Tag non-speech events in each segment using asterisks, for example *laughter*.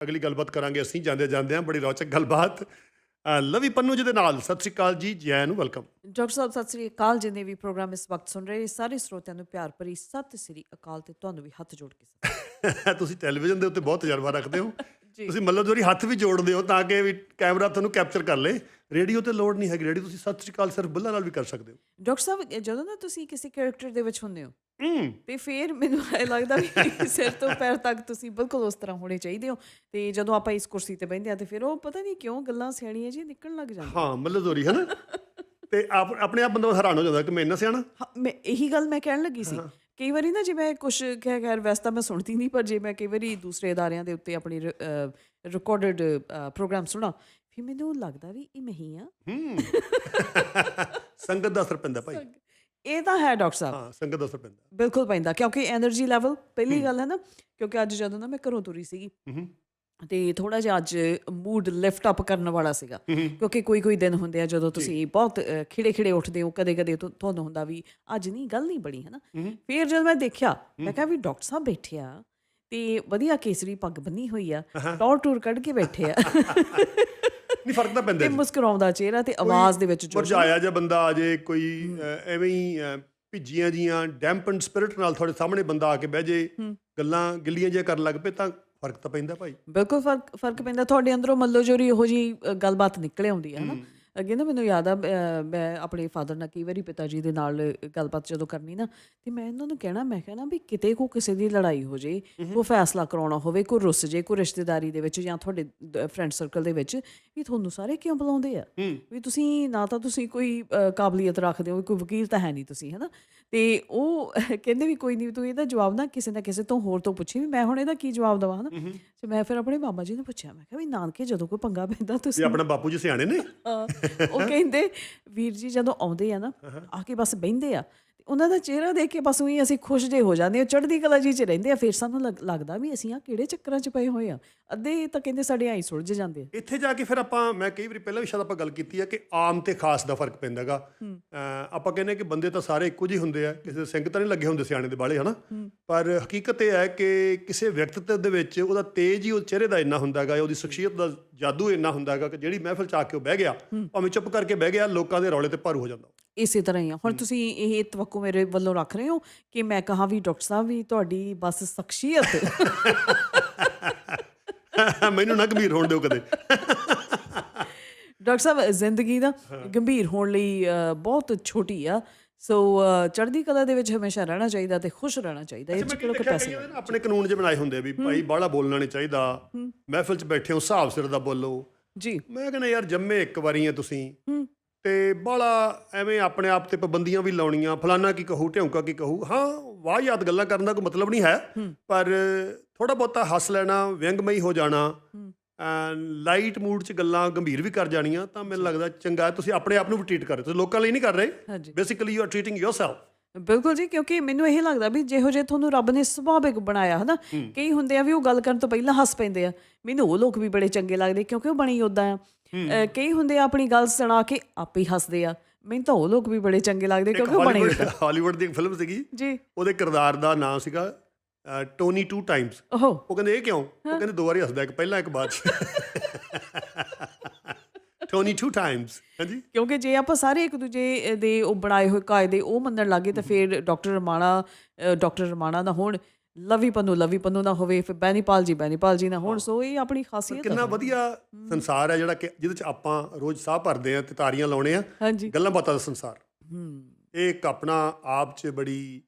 ਅਗਲੀ ਗੱਲਬਾਤ ਕਰਾਂਗੇ ਅਸੀਂ ਜਾਂਦੇ ਜਾਂਦੇ ਹਾਂ ਬੜੀ ਰੌਚਕ ਗੱਲਬਾਤ। ਲਵੀ ਪੰਨੂ ਜੀ ਦੇ ਨਾਲ ਸਤਿ ਸ਼੍ਰੀ ਅਕਾਲ ਜੀ ਜੈ ਨੂੰ ਵੈਲਕਮ। ਡਾਕਟਰ ਸਾਹਿਬ ਸਤਿ ਸ੍ਰੀ ਅਕਾਲ ਜਿੰਨੇ ਵੀ ਪ੍ਰੋਗਰਾਮ ਇਸ ਵਕਤ ਸੁਣ ਰਹੇ ਸਾਰੇ ਸਰੋਤਿਆਂ ਨੂੰ ਪਿਆਰ ਭਰੀ ਸਤਿ ਸ੍ਰੀ ਅਕਾਲ ਤੇ ਤੁਹਾਨੂੰ ਵੀ ਹੱਥ ਜੋੜ ਕੇ *laughs* ਤੁਸੀਂ ਟੈਲੀਵਿਜ਼ਨ ਦੇ ਉੱਤੇ ਬਹੁਤ ਤਜਰਬਾ ਰੱਖਦੇ ਹੋ। ਜੀ। ਤੁਸੀਂ ਮਤਲਬ ਦੋਰੀ ਹੱਥ ਵੀ ਜੋੜਦੇ ਹੋ ਤਾਂ ਕਿ ਵੀ ਕੈਮਰਾ ਤੁਹਾਨੂੰ ਕੈਪਚਰ ਕਰ ਲੇ। ਰੇਡੀਓ ਤੇ ਲੋਡ ਨਹੀਂ ਹੈਗੀ। ਰੇਡੀਓ ਤੁਸੀਂ ਸਤਿ ਸ਼੍ਰੀ ਅਕਾਲ ਸਿਰਫ ਬੁੱਲਾਂ ਨਾਲ ਵੀ ਕਰ ਸਕਦੇ ਹੋ। ਡਾਕਟਰ ਸਾਹਿਬ ਜਦੋਂ ਨਾ ਤੁਸੀਂ ਕਿਸੇ ਕੈਰੈਕਟਰ ਦੇ ਵਿੱਚ ਹੁੰਦੇ ਹੋ ਤੇ ਫਿਰ ਮੈਨੂੰ ਇਹ ਲੱਗਦਾ ਵੀ *laughs* ਸਿਰ ਤੋਂ ਪੈਰ ਤੱਕ ਤੁਸੀਂ ਬਿਲਕੁਲ ਉਸ ਤਰ੍ਹਾਂ ਹੋਣੇ ਚਾਹੀਦੇ ਹੋ। ਤੇ ਜਦੋਂ ਆਪਾਂ ਇਸ ਕੁਰਸੀ ਤੇ ਬੈਠਦੇ ਆ ਤੇ ਫਿਰ ਉਹ ਪਤਾ ਨਹੀਂ ਕਿਉਂ ਗੱਲਾਂ ਸਿਆਣੀਆਂ ਜੀ ਨਿਕਲਣ ਲੱਗ ਜਾਂਦੀਆਂ। ਹਾਂ ਮਤਲਬ ਦੋਰੀ ਹੈ ਨਾ। ਤੇ ਆਪ ਆਪਣੇ ਆਪ ਬੰਦਾ ਹੈਰਾਨ ਹੋ ਜਾਂਦਾ ਕਿ ਮੈਂ ਇੰਨਾ ਸਿਆਣਾ। ਮੈਂ ਇਹੀ ਗੱਲ ਮੈਂ ਕਹਿਣ ਲੱਗੀ ਸੀ। ਕਈ ਵਾਰੀ ਨਾ ਜਿਵੇਂ ਕੁਝ ਖੈਰ ਖੈਰ ਵੈਸੇ ਮੈਂ ਸੁਣਦੀ ਨਹੀਂ ਪਰ ਜੇ ਮੈਂ ਕਈ ਵਾਰੀ ਦੂਸਰੇ ਇਦਾਰਿਆਂ ਦੇ ਉੱਤੇ ਆਪਣੀ ਰਿਕਾਰਡਡ ਪ੍ਰੋਗਰਾਮ ਸੁਣਾ ਫਿਰ ਮੈਨੂੰ ਲੱਗਦਾ ਵੀ ਇਹ ਮਹੀ ਆ। *laughs* ਸੰਗਤ ਦਾ ਅਸਰ ਪੈਂਦਾ ਭਾਈ। ਇਹ ਤਾਂ ਹੈ ਡਾਕਟਰ ਸਾਹਿਬ। ਹਾਂ ਸੰਗਤ ਦਾ ਅਸਰ ਪੈਂਦਾ। ਬਿਲਕੁਲ ਪੈਂਦਾ ਕਿਉਂਕਿ એનર્ਜੀ ਲੈਵਲ ਪਹਿਲੀ ਗੱਲ ਹੈ ਨਾ ਕਿਉਂਕਿ ਅੱਜ ਜਦੋਂ ਨਾ ਮੈਂ ਘਰੋਂ ਤੁਰੀ ਸੀਗੀ ਤੇ ਥੋੜਾ ਜਿਹਾ ਅੱਜ ਮੂਡ ਲਿਫਟ ਅਪ ਕਰਨ ਵਾਲਾ ਸੀਗਾ। ਕਿਉਂਕਿ ਕੋਈ ਕੋਈ ਦਿਨ ਹੁੰਦੇ ਆ ਜਦੋਂ ਤੁਸੀਂ ਬਹੁਤ ਖਿੜੇ ਖਿੜੇ ਉੱਠਦੇ ਹੋ ਕਦੇ ਕਦੇ ਤੁਹਾਨੂੰ ਹੁੰਦਾ ਵੀ ਅੱਜ ਨਹੀਂ ਗੱਲ ਨਹੀਂ ਬਣੀ ਹੈ। ਨਾ ਫਿਰ ਜਦ ਮੈਂ ਦੇਖਿਆ ਮੈਂ ਕਿਹਾ ਵੀ ਡਾਕਟਰ ਸਾਹਿਬ ਬੈਠੇ ਆ ਤੇ ਵਧੀਆ ਕੇਸਰੀ ਪੱਗ ਬੰਨੀ ਹੋਈ ਆ ਟੌਰ ਟੂਰ ਕੱਢ ਕੇ ਬੈਠੇ ਆ। ਨਹੀਂ ਫ਼ਰਕ ਤਾਂ ਪੈਂਦਾ ਤੇ ਜੀ। ਮੁਸਕਰਾਉਂਦਾ ਚਿਹਰਾ ਤੇ ਆਵਾਜ਼ ਦੇ ਵਿੱਚ ਜੁੜ ਮੁਰਝਾਇਆ ਜਿਹਾ ਬੰਦਾ ਆ ਜੇ ਕੋਈ ਐਵੇਂ ਹੀ ਭਿੱਜੀਆਂ ਜੀਆਂ ਡੈਂਪਨਡ ਸਪਿਰਿਟ ਨਾਲ ਤੁਹਾਡੇ ਸਾਹਮਣੇ ਬੰਦਾ ਆ ਕੇ ਬਹਿ ਜੇ ਗੱਲਾਂ ਗਿੱਲੀਆਂ ਜਿਹੀਆਂ ਕਰਨ ਲੱਗ ਪਏ ਤਾਂ ਫ਼ਰਕ ਤਾਂ ਪੈਂਦਾ ਭਾਈ। ਬਿਲਕੁਲ ਫ਼ਰਕ ਫ਼ਰਕ ਪੈਂਦਾ। ਤੁਹਾਡੇ ਅੰਦਰੋਂ ਮੱਲੋ ਜੋਰੀ ਇਹੋ ਜੀ ਗੱਲਬਾਤ ਨਿਕਲੇ ਆਉਂਦੀ ਹੈ ਨਾ। ਅੱਗੇ ਨਾ ਮੈਨੂੰ ਯਾਦ ਆ ਮੈਂ ਆਪਣੇ ਫਾਦਰ ਨਾਲ ਕਈ ਵਾਰੀ ਪਿਤਾ ਜੀ ਦੇ ਨਾਲ ਗੱਲਬਾਤ ਜਦੋਂ ਕਰਨੀ ਨਾ ਤੇ ਮੈਂ ਇਹਨਾਂ ਨੂੰ ਕਹਿਣਾ ਮੈਂ ਕਹਿਣਾ ਵੀ ਕਿਤੇ ਕੋ ਕਿਸੇ ਦੀ ਲੜਾਈ ਹੋ ਜੇ ਕੋ ਫੈਸਲਾ ਕਰਾਉਣਾ ਹੋਵੇ ਕੋਈ ਰੁੱਸ ਜੇ ਕੋਈ ਰਿਸ਼ਤੇਦਾਰੀ ਦੇ ਵਿੱਚ ਜਾਂ ਤੁਹਾਡੇ ਫਰੈਂਡ ਸਰਕਲ ਦੇ ਵਿੱਚ ਵੀ ਤੁਹਾਨੂੰ ਸਾਰੇ ਕਿਉਂ ਬੁਲਾਉਂਦੇ ਆ? ਵੀ ਤੁਸੀਂ ਨਾ ਤਾਂ ਤੁਸੀਂ ਕੋਈ ਕਾਬਲੀਅਤ ਰੱਖਦੇ ਹੋ ਕੋਈ ਵਕੀਲ ਤਾਂ ਹੈ ਨਹੀਂ ਤੁਸੀਂ ਹੈਨਾ? ਤੇ ਉਹ *laughs* ਕਹਿੰਦੇ ਵੀ ਕੋਈ ਨਹੀਂ ਤੂੰ ਇਹਦਾ ਜਵਾਬ ਨਾ ਕਿਸੇ ਨਾ ਕਿਸੇ ਤੋਂ ਹੋਰ ਤੋਂ ਪੁੱਛੀ ਵੀ ਮੈਂ ਹੁਣ ਇਹਦਾ ਕੀ ਜਵਾਬ ਦਵਾਂ ਹਨਾ ਤੇ ਮੈਂ ਫਿਰ ਆਪਣੇ ਮਾਮਾ ਜੀ ਨੂੰ ਪੁੱਛਿਆ ਮੈਂ ਕਿਹਾ ਵੀ ਨਾਨਕੇ ਜਦੋਂ ਕੋਈ ਪੰਗਾ ਪੈਂਦਾ ਤੁਸੀਂ ਆਪਣਾ ਬਾਪੂ ਜੀ ਸਿਆਣੇ ਨੇ। ਉਹ ਕਹਿੰਦੇ ਵੀਰ ਜੀ ਜਦੋਂ ਆਉਂਦੇ ਆ ਨਾ ਆ ਕੇ ਬਸ ਬਹਿੰਦੇ ਆ। ਉਹਨਾਂ ਦਾ ਚਿਹਰਾ ਦੇਖ ਕੇ ਬਸ ਉਹੀ ਅਸੀਂ ਖੁਸ਼ ਜੇ ਹੋ ਜਾਂਦੇ ਆ ਚੜ੍ਹਦੀ ਕਲਾ ਜੀ ਚ ਰਹਿੰਦੇ ਆ ਫਿਰ ਸਾਨੂੰ ਲੱਗ- ਲੱਗਦਾ ਵੀ ਅਸੀਂ ਆ ਕਿਹੜੇ ਚੱਕਰਾਂ ਚ ਪਏ ਹੋਏ ਆ। ਅੱਧੇ ਤਾਂ ਕਹਿੰਦੇ ਸਾਡੇ ਆਈ ਸੁਲਝ ਜਾਂਦੇ ਆ। ਇੱਥੇ ਜਾ ਕੇ ਫਿਰ ਆਪਾਂ ਮੈਂ ਕਈ ਵਾਰੀ ਪਹਿਲਾਂ ਵੀ ਸ਼ਾਇਦ ਆਪਾਂ ਗੱਲ ਕੀਤੀ ਹੈ ਕਿ ਆਮ ਤੇ ਖਾਸ ਦਾ ਫ਼ਰਕ ਪੈਂਦਾਗਾ ਆਪਾਂ ਕਹਿੰਦੇ ਕਿ ਬੰਦੇ ਤਾਂ ਸਾਰੇ ਇੱਕੋ ਜਿਹੇ ਹੁੰਦੇ ਆ ਕਿਸੇ ਦੇ ਸਿੰਘ ਤਾਂ ਨਹੀਂ ਲੱਗੇ ਹੁੰਦੇ ਸਿਆਣੇ ਦੇ ਬਾਲੇ ਹਨਾ? ਪਰ ਹਕੀਕਤ ਇਹ ਹੈ ਕਿ ਕਿਸੇ ਵਿਅਕਤੀਤਵ ਦੇ ਵਿੱਚ ਉਹਦਾ ਤੇਜ ਹੀ ਉਹ ਚਿਹਰੇ ਦਾ ਇੰਨਾ ਹੁੰਦਾਗਾ ਉਹਦੀ ਸ਼ਖਸੀਅਤ ਦਾ ਜਾਦੂ ਇੰਨਾ ਹੁੰਦਾਗਾ ਕਿ ਜਿਹੜੀ ਮਹਿਫਿਲ ਚ ਆ ਕੇ ਉਹ ਬਹਿ ਗਿਆ ਭਾਵੇਂ ਚੁੱਪ ਕਰਕੇ ਬਹਿ ਗਿਆ ਲੋਕਾਂ ਦੇ ਰੌਲੇ ਤੇ ਭਾਰੂ ਹੋ ਜਾਂਦਾ। ਇਸੇ ਤਰ੍ਹਾਂ ਹੀ ਆ। ਹੁਣ ਤੁਸੀਂ ਇਹ ਤਵੱਕੂ ਮੇਰੇ ਵੱਲੋਂ ਰੱਖ ਰਹੇ ਹੋ ਕਿ ਮੈਂ ਕਹਾਂ ਵੀ ਡਾਕਟਰ ਸਾਹਿਬ ਵੀ ਤੁਹਾਡੀ ਬਸ ਸ਼ਖਸੀਅਤ। *laughs* ਮੈਨੂੰ ਨਾ ਗੰਭੀਰ ਹੋਣ ਦਿਓ ਕਦੇ। *laughs* ਡਾਕਟਰ ਸਾਹਿਬ ਜ਼ਿੰਦਗੀ ਦਾ ਗੰਭੀਰ ਹੋਣ ਲਈ ਬਹੁਤ ਛੋਟੀ ਆ। ਸੋ ਚੜ੍ਹਦੀ ਕਲਾ ਦੇ ਵਿੱਚ ਹਮੇਸ਼ਾ ਰਹਿਣਾ ਚਾਹੀਦਾ ਤੇ ਖੁਸ਼ ਰਹਿਣਾ ਚਾਹੀਦਾ। ਇਹ ਚ ਮੈਂ ਕਿਹੜਾ ਕੋਈ ਦੇਖਿਆ ਪੈਸੇ ਆਪਣੇ ਕਾਨੂੰਨ ਜੇ ਬਣਾਏ ਹੁੰਦੇ ਆ ਵੀ ਭਾਈ ਬਾਹਲਾ ਬੋਲਣਾ ਨਹੀਂ ਚਾਹੀਦਾ। ਮਹਿਫਿਲ 'ਚ ਬੈਠੇ ਹੋ ਹਿਸਾਬ ਸਿਰ ਦਾ ਬੋਲੋ। ਜੀ। ਮੈਂ ਕਹਿੰਦਾ ਯਾਰ ਜੰਮੇ ਇੱਕ ਵਾਰੀ ਆ ਤੁਸੀਂ। ਤੇ ਬਾਹਲਾ ਐਵੇਂ ਆਪਣੇ ਆਪ ਤੇ ਪਾਬੰਦੀਆਂ ਵੀ ਲਾਉਣੀਆਂ ਫਲਾਨਾ ਕੀ ਕਹੂ ਢਿਉਂਕਾ ਕੀ ਕਹੂ। ਹਾਂ ਵਾਹ ਯਾਦ ਗੱਲਾਂ ਕਰਨ ਦਾ ਕੋਈ ਮਤਲਬ ਨਹੀਂ ਹੈ ਪਰ ਥੋੜਾ ਬਹੁਤਾ ਹੱਸ ਲੈਣਾ ਵਿਅੰਗਮਈ ਹੋ ਜਾਣਾ ਲਾਈਟ ਮੂਡ 'ਚ ਗੱਲਾਂ ਗੰਭੀਰ ਵੀ ਕਰ ਜਾਣੀਆਂ ਤਾਂ ਮੈਨੂੰ ਲੱਗਦਾ ਚੰਗਾ ਤੁਸੀਂ ਆਪਣੇ ਆਪ ਨੂੰ ਵੀ ਟ੍ਰੀਟ ਕਰ ਰਹੇ ਹੋ ਤੁਸੀਂ ਲੋਕਾਂ ਲਈ ਨਹੀਂ ਕਰ ਰਹੇ। Basically you are treating yourself ਬਿਲਕੁਲ ਜੀ ਕਿਉਂਕਿ ਮੈਨੂੰ ਇਹ ਲੱਗਦਾ ਵੀ ਜਿਹੋ ਜੇ ਤੁਹਾਨੂੰ ਰੱਬ ਨੇ ਸੁਭਾਵਿਕ ਬਣਾਇਆ ਹਨਾ? ਕਈ ਹੁੰਦੇ ਆ ਵੀ ਉਹ ਗੱਲ ਕਰਨ ਤੋਂ ਪਹਿਲਾਂ ਹੱਸ ਪੈਂਦੇ ਆ। ਮੈਨੂੰ ਉਹ ਲੋਕ ਵੀ ਬੜੇ ਚੰਗੇ ਲੱਗਦੇ ਕਿਉਂਕਿ ਉਹ ਬਣੀ ਉਦਾਂ ਆ। ਕਈ ਹੁੰਦੇ ਆ ਆਪਣੀ ਗੱਲ ਸੁਣਾ ਕੇ ਆਪੇ ਹੱਸਦੇ ਆ। ਮੈਨੂੰ ਤਾਂ ਉਹ ਲੋਕ ਵੀ ਬੜੇ ਚੰਗੇ ਲੱਗਦੇ ਕਿਉਂਕਿ ਉਹ ਬਣੇ ਉਦਾਂ ਹਾਲੀਵੁੱਡ ਦੀ ਇੱਕ ਫਿਲਮ ਸੀਗੀ। ਜੀ। ਉਹਦੇ ਕਿਰਦਾਰ ਦਾ ਨਾਮ ਸੀਗਾ ਟੋਨੀ ਟੂ ਟਾਈਮਸ। ਓਹੋ। ਉਹ ਕਹਿੰਦੇ ਇਹ ਕਿਉਂ? ਉਹ ਕਹਿੰਦੇ ਦੋ ਵਾਰੀ ਹੱਸਦਾ ਇੱਕ ਪਹਿਲਾਂ ਇੱਕ ਬਾਅਦ 22 ਟਾਈਮਸ ਹਾਂਜੀ? ਕਿਉਂਕਿ ਜੇ ਆਪਾਂ ਸਾਰੇ ਇੱਕ ਦੂਜੇ ਦੇ ਉਹ ਬਣਾਏ ਹੋਏ ਕਾਇਦੇ ਉਹ ਮੰਨਣ ਲੱਗੇ ਤਾਂ ਫਿਰ ਡਾਕਟਰ ਰਮਾਣਾ ਡਾਕਟਰ ਰਮਾਣਾ ਦਾ ਹੋਣ ਲਵੀ ਪੰਨੂ ਲਵੀ ਪੰਨੂ ਨਾ ਹੋਵੇ ਫਿਰ ਬੈਨੀਪਾਲ ਜੀ ਬੈਨੀਪਾਲ ਜੀ ਨਾ ਹੋਣ ਸੋ ਇਹ ਆਪਣੀ ਖਾਸੀਅਤ ਕਿੰਨਾ ਵਧੀਆ ਸੰਸਾਰ ਹੈ ਜਿਹੜਾ ਜਿਹਦੇ ਚ ਆਪਾਂ ਰੋਜ਼ ਸਾਹ ਭਰਦੇ ਆ ਤੇ ਤਾਰੀਆਂ ਲਾਉਣੇ ਆ ਗੱਲਾਂ ਬਾਤਾਂ ਦਾ ਸੰਸਾਰ। ਹੂੰ ਇਹ ਇੱਕ ਆਪਣਾ ਆਪ 'ਚ ਬੜੀ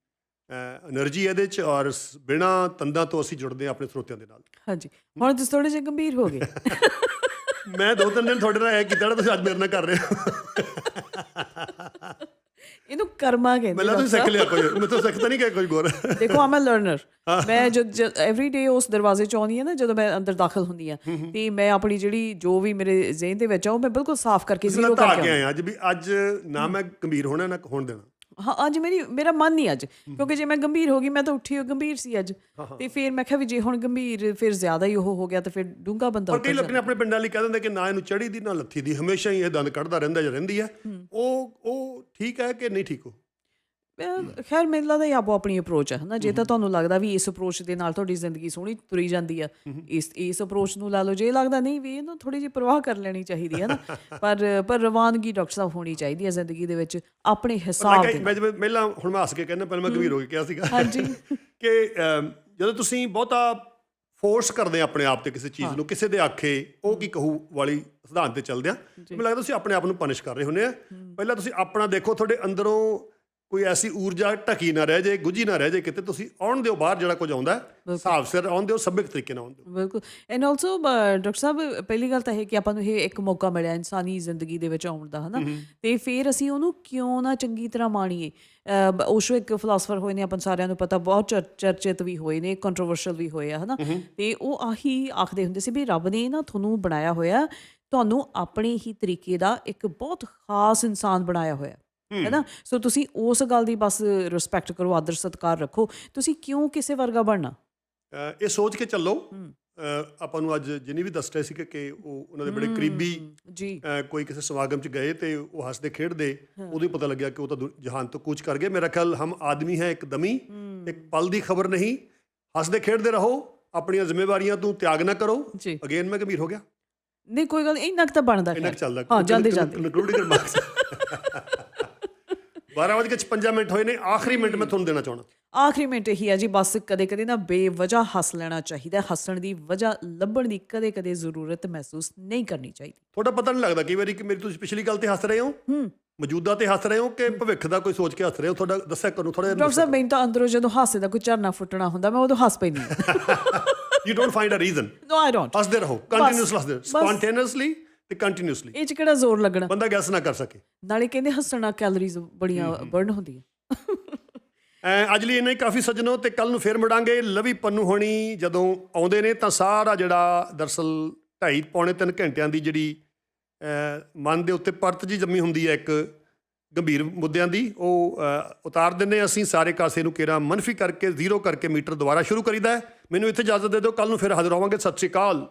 એનર્ਜੀ ਇਹਦੇ 'ਚ ਔਰ ਬਿਨਾ ਤੰਦਾਂ ਤੋਂ ਅਸੀਂ ਜੁੜਦੇ ਆ ਆਪਣੇ ਸਰੋਤਿਆਂ ਦੇ ਨਾਲ। ਹਾਂਜੀ। ਹੁਣ ਤੁਸੀਂ ਥੋੜੇ ਜਿਹਾ ਗੰਭੀਰ ਹੋ ਗਏ। *laughs* ਮੈਂ ਦੋ ਤਿੰਨ ਦਿਨ ਤੁਹਾਡੇ ਨਾਲ ਇਹ ਕੀਤਾ ਤੁਸੀਂ ਅੱਜ ਮੇਰੇ ਨਾਲ ਕਰ ਰਹੇ ਹੋ। ਇਹਨੂੰ ਕਰਮਾ ਕਹਿੰਦੇ ਮੈਨੂੰ ਤੁਸੀਂ ਸਿੱਖ ਲਿਆ ਕੋਈ ਮੈਂ ਤਾਂ ਸਿੱਖਦਾ ਨਹੀਂ ਕਿ ਕੋਈ ਗੋਰ ਦੇਖੋ ਆਮ ਲਰਨਰ ਮੈਂ ਜਦ ਐਵਰੀ ਡੇ ਉਸ ਦਰਵਾਜ਼ੇ ਚ ਆਉਂਦੀ ਆ ਨਾ ਜਦੋਂ ਮੈਂ ਅੰਦਰ ਦਾਖਲ ਹੁੰਦੀ ਆ ਤੇ ਮੈਂ ਆਪਣੀ ਜਿਹੜੀ ਜੋ ਵੀ ਮੇਰੇ ਜ਼ਿਹਨ ਦੇ ਵਿੱਚ ਆ ਉਹ ਮੈਂ ਬਿਲਕੁਲ ਸਾਫ਼ ਕਰਕੇ ਜ਼ੀਰੋ ਆ ਕਰਕੇ ਹਾਂ। ਅੱਜ ਵੀ ਅੱਜ ਨਾ ਮੈਂ ਗੰਭੀਰ ਹੋਣਾ ਨਾ ਹੋਣ ਦੇਣਾ। ਹਾਂ ਅੱਜ ਮੇਰੀ ਮੇਰਾ ਮਨ ਨਹੀਂ ਅੱਜ। ਕਿਉਂਕਿ ਜੇ ਮੈਂ ਗੰਭੀਰ ਹੋ ਗਈ ਮੈਂ ਤਾਂ ਉੱਠੀ ਹੋ ਗੰਭੀਰ ਸੀ ਅੱਜ। ਤੇ ਫਿਰ ਮੈਂ ਕਿਹਾ ਵੀ ਜੇ ਹੁਣ ਗੰਭੀਰ ਫਿਰ ਜ਼ਿਆਦਾ ਹੀ ਉਹ ਹੋ ਗਿਆ ਤਾਂ ਫਿਰ ਡੂੰਗਾ ਬੰਦਾ ਪਰ ਕਈ ਲੋਕ ਨੇ ਆਪਣੇ ਪਿੰਡਾਂ ਲਈ ਕਹਿ ਦਿੰਦੇ ਕਿ ਨਾ ਇਹਨੂੰ ਚੜੀ ਦੀ ਨਾ ਲੱਥੀ ਦੀ। ਹਮੇਸ਼ਾ ਹੀ ਇਹ ਦੰਦ ਕੱਢਦਾ ਰਹਿੰਦਾ ਜਾਂ ਰਹਿੰਦੀ ਹੈ। ਉਹ ਉਹ ਠੀਕ ਹੈ ਕਿ ਨਹੀਂ ਠੀਕ ਉਹ? ਅਹ ਖੈਰ ਮੈਨੂੰ ਲੱਗਦਾ ਇਹ ਆਪੋ ਆਪਣੀ ਅਪਰੋਚ ਹੈ ਹਨਾ ਜੇ ਤਾਂ ਤੁਹਾਨੂੰ ਲੱਗਦਾ ਵੀ ਇਸ ਅਪਰੋਚ ਦੇ ਨਾਲ ਤੁਹਾਡੀ ਜ਼ਿੰਦਗੀ ਸੋਹਣੀ ਤੁਰੀ ਜਾਂਦੀ ਆ ਇਸ ਇਸ ਅਪਰੋਚ ਨੂੰ ਲਾ ਲਓ। ਜੇ ਲੱਗਦਾ ਨਹੀਂ ਵੀ ਇਹਨੂੰ ਥੋੜੀ ਜਿਹੀ ਪ੍ਰਵਾਹ ਕਰ ਲੈਣੀ ਚਾਹੀਦੀ ਹੈ ਨਾ ਪਰ ਪਰ ਰਵਾਨਗੀ ਡਾਕਟਰ ਸਾਹਿਬ ਹੋਣੀ ਚਾਹੀਦੀ ਹੈ ਜ਼ਿੰਦਗੀ ਦੇ ਵਿੱਚ ਆਪਣੇ ਹਿਸਾਬ ਦੇ ਮੈਂ ਪਹਿਲਾਂ ਹੁਣ ਮੈਂ ਹੱਸ ਕੇ ਕਹਿੰਦਾ ਪਹਿਲਾਂ ਮੈਂ ਗੰਭੀਰ ਹੋ ਕੇ ਕਿਹਾ ਸੀਗਾ। ਹਾਂਜੀ। ਕਿ ਜਦੋਂ ਤੁਸੀਂ ਬਹੁਤਾ ਫੋਰਸ ਕਰਦੇ ਆਪਣੇ ਆਪ ਤੇ ਕਿਸੇ ਚੀਜ਼ ਨੂੰ ਕਿਸੇ ਦੇ ਆਖੇ ਉਹ ਕੀ ਕਹੂ ਵਾਲੀ ਸਿਧਾਂਤ ਤੇ ਚੱਲਦੇ ਆ। ਮੈਨੂੰ ਲੱਗਦਾ ਤੁਸੀਂ ਆਪਣੇ ਆਪ ਨੂੰ ਪਨਿਸ਼ ਕਰ ਰਹੇ ਹੁੰਦੇ ਆ। ਪਹਿਲਾਂ ਤੁਸੀਂ ਆਪਣਾ ਦੇਖੋ ਤੁਹਾਡੇ ਅੰਦਰੋਂ ਕੋਈ ਐਸੀ ਊਰਜਾ ਢਕੀ ਨਾ ਰਹਿ ਜੇ ਗੁੱਝੀ ਨਾ ਰਹਿ ਜੇ ਕਿਤੇ ਤੁਸੀਂ ਆਉਣ ਦਿਓ ਬਾਹਰ ਜਿਹੜਾ ਕੁਝ ਆਉਂਦਾ ਹਿਸਾਬ ਸਿਰ ਆਉਣ ਦਿਓ ਸਭਿਕ ਤਰੀਕੇ ਨਾਲ ਆਉਣ ਦਿਓ। ਬਿਲਕੁਲ। ਐਂਡ ਆਲਸੋ ਡਾਕਟਰ ਸਾਹਿਬ ਪਹਿਲੀ ਗੱਲ ਤਾਂ ਇਹ ਕਿ ਆਪਾਂ ਨੂੰ ਇਹ ਇੱਕ ਮੌਕਾ ਮਿਲਿਆ ਇਨਸਾਨੀ ਜ਼ਿੰਦਗੀ ਦੇ ਵਿੱਚ ਆਉਣ ਦਾ ਹਨਾ? ਤੇ ਫਿਰ ਅਸੀਂ ਉਹਨੂੰ ਕਿਉਂ ਨਾ ਚੰਗੀ ਤਰ੍ਹਾਂ ਮਾਣੀਏ? ਓਸ਼ੋ ਇੱਕ ਫਿਲਾਸਫਰ ਹੋਏ ਨੇ ਆਪਾਂ ਸਾਰਿਆਂ ਨੂੰ ਪਤਾ ਬਹੁਤ ਚਰ- ਚਰਚਿਤ ਵੀ ਹੋਏ ਨੇ ਕੰਟਰੋਵਰਸ਼ਲ ਵੀ ਹੋਏ ਆ ਹਨਾ? ਤੇ ਉਹ ਆਹੀ ਆਖਦੇ ਹੁੰਦੇ ਸੀ ਵੀ ਰੱਬ ਨੇ ਨਾ ਤੁਹਾਨੂੰ ਬਣਾਇਆ ਹੋਇਆ ਤੁਹਾਨੂੰ ਆਪਣੇ ਹੀ ਤਰੀਕੇ ਦਾ ਇੱਕ ਬਹੁਤ ਖਾਸ ਇਨਸਾਨ ਬਣਾਇਆ ਹੋਇਆ। ਹੈ ਨਾ? ਸੋ ਤੁਸੀਂ ਉਸ ਗੱਲ ਦੀ ਬਸ ਰਿਸਪੈਕਟ ਕਰੋ ਆਦਰ ਸਤਿਕਾਰ ਰੱਖੋ। ਤੁਸੀਂ ਕਿਉਂ ਕਿਸੇ ਵਰਗਾ ਬਣਨਾ? ਇਹ ਸੋਚ ਕੇ ਚੱਲੋ। ਆਪਾਂ ਨੂੰ ਅੱਜ ਜਿਨੀ ਵੀ ਦੱਸ ਰਹੇ ਸੀ ਕਿ- ਉਹ ਉਹਨਾਂ ਦੇ ਬੜੇ ਕਰੀਬੀ ਜੀ। ਕੋਈ ਕਿਸੇ ਸਮਾਗਮ 'ਚ ਗਏ ਤੇ ਉਹ ਹੱਸਦੇ ਖੇਡਦੇ ਉਦੋਂ ਹੀ ਪਤਾ ਲੱਗਿਆ ਕਿ ਉਹ ਤਾਂ ਜਹਾਨ ਤੋਂ ਕੂਚ ਕਰ ਗਏ। ਮੇਰਾ ਖਿਆਲ ਹਮ ਆਦਮੀ ਹੈ ਇੱਕ ਦਮੀ ਇੱਕ ਪਲ ਦੀ ਖਬਰ ਨਹੀਂ। ਹੱਸਦੇ ਖੇਡਦੇ ਰਹੋ ਆਪਣੀਆਂ ਜ਼ਿੰਮੇਵਾਰੀਆਂ ਤੋਂ ਤਿਆਗ ਨਾ ਕਰੋ। ਅਗੇਨ ਮੈਂ ਗੰਭੀਰ ਹੋ ਗਿਆ। ਨਹੀਂ ਕੋਈ ਗੱਲ ਇੰਨਾ ਕੁ ਤਾਂ ਬਣਦਾ ਇੰਨਾ ਖੈਰ। ਕੁ ਚੱਲਦਾ। ਹਾਂ ਜਾਂਦੇ ਜਾਂਦੇ ਕਨਕਲੂਡਿੰਗ ਰਿਮਾਰਕਸ 12 ਵਜੇ ਕੇ 56 ਮਿੰਟ ਹੋਏ ਨੇ ਆਖਰੀ ਮਿੰਟ ਮੈਂ ਤੁਹਾਨੂੰ ਦੇਣਾ ਚਾਹਣਾ ਆਖਰੀ ਮਿੰਟ ਇਹੀ ਆ ਜੀ ਬਸ ਕਦੇ ਕਦੇ ਨਾ ਬੇਵਜ੍ਹਾ ਹੱਸ ਲੈਣਾ ਚਾਹੀਦਾ ਹੈ। ਹੱਸਣ ਦੀ ਵਜ੍ਹਾ ਲੱਭਣ ਦੀ ਕਦੇ ਕਦੇ ਜ਼ਰੂਰਤ ਮਹਿਸੂਸ ਨਹੀਂ ਕਰਨੀ ਚਾਹੀਦੀ। ਤੁਹਾਡਾ ਪਤਾ ਨਹੀਂ ਲੱਗਦਾ ਕਈ ਵਾਰੀ ਕਿ ਮੇਰੀ ਤੁਸੀਂ ਪਿਛਲੀ ਗੱਲ ਤੇ ਹੱਸ ਰਹੇ ਹੋ? ਮੌਜੂਦਾ ਤੇ ਹੱਸ ਰਹੇ ਹੋ ਕਿ ਭਵਿੱਖ ਦਾ ਕੋਈ ਸੋਚ ਕੇ ਹੱਸ ਰਹੇ ਹੋ? ਤੁਹਾਡਾ ਦੱਸਿਆ ਕਰੋ ਥੋੜਾ ਡਾਕਟਰ ਸਾਹਿਬ ਮੈਨੂੰ ਤਾਂ ਅੰਦਰੋਂ ਜਦੋਂ ਹਾਸੇ ਦਾ ਕੋਈ ਝਰਨਾ ਫੁੱਟਣਾ ਹੁੰਦਾ ਮੈਂ ਉਦੋਂ ਹੱਸ ਪੈਂਦੀ ਹਾਂ। You don't find a reason no I don't ਹੱਸਦੇ ਰਹੋ ਕੰਟੀਨਿਊਸ ਹੱਸਦੇ ਸਪੌਂਟੇਨੀਅਸਲੀ ਤੇ ਕੰਟੀਨਿਊਸਲੀ ਇਹ ਚ ਕਿਹੜਾ ਜ਼ੋਰ ਲੱਗਣਾ? ਬੰਦਾ ਗੈਸ ਨਾ ਕਰ ਸਕੇ। ਨਾਲੇ ਕਹਿੰਦੇ ਹੱਸਣਾ ਕੈਲਰੀਜ਼ ਬੜੀਆਂ ਬਰਨ ਹੁੰਦੀਆਂ। ਅੱਜ ਲਈ ਇੰਨਾ ਹੀ ਕਾਫੀ ਸੱਜਣੋ ਤੇ ਕੱਲ ਨੂੰ ਫੇਰ ਮੁੜਾਂਗੇ ਲਵੀ ਪੰਨੂ ਹੋਣੀ। ਜਦੋਂ ਆਉਂਦੇ ਨੇ ਤਾਂ ਸਾਰਾ ਜਿਹੜਾ ਦਰਸਲ ਢਾਈ ਪੌਣੇ 3 ਘੰਟਿਆਂ ਦੀ ਜਿਹੜੀ ਮਨ ਦੇ ਉੱਤੇ ਪਰਤ ਜੀ ਜੰਮੀ ਹੁੰਦੀ ਹੈ ਇੱਕ ਗੰਭੀਰ ਮੁੱਦਿਆਂ ਦੀ ਉਹ ਉਤਾਰ ਦਿੰਨੇ ਅਸੀਂ। ਸਾਰੇ ਕਾਸੇ ਨੂੰ ਕੇਰਾ ਮਨਫੀ ਕਰਕੇ ਜ਼ੀਰੋ ਕਰਕੇ ਮੀਟਰ ਦੁਬਾਰਾ ਸ਼ੁਰੂ ਕਰੀਦਾ। ਮੈਨੂੰ ਇੱਥੇ ਇਜਾਜ਼ਤ ਦੇ ਦਿਓ ਕੱਲ ਨੂੰ ਫਿਰ ਹਾਜ਼ਰ ਹੋਵਾਂਗੇ। ਸਤਿ ਸ਼੍ਰੀ ਅਕਾਲ।